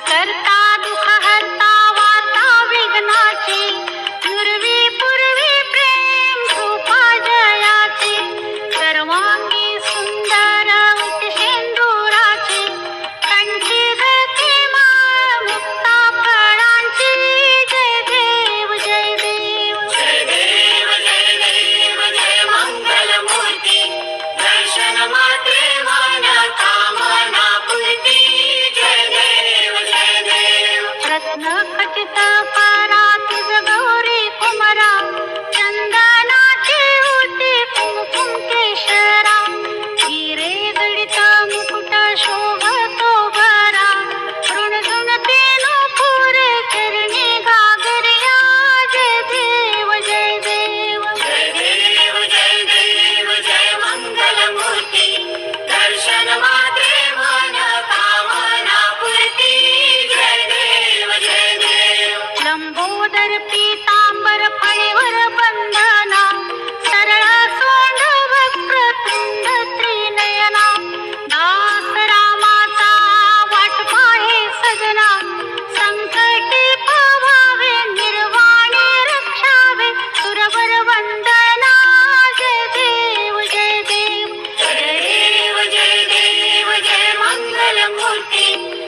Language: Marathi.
करता ना पीतांबर फळीवर बंधना सरळा सोंड वक्रतुंड त्रिनयना दास रामाचा वाट पाहे सजना संकटी पावावे निर्वाणे रक्षावे सुरवर वंदना जय देव जय देव जय देव जय देव जय मंगलमूर्ती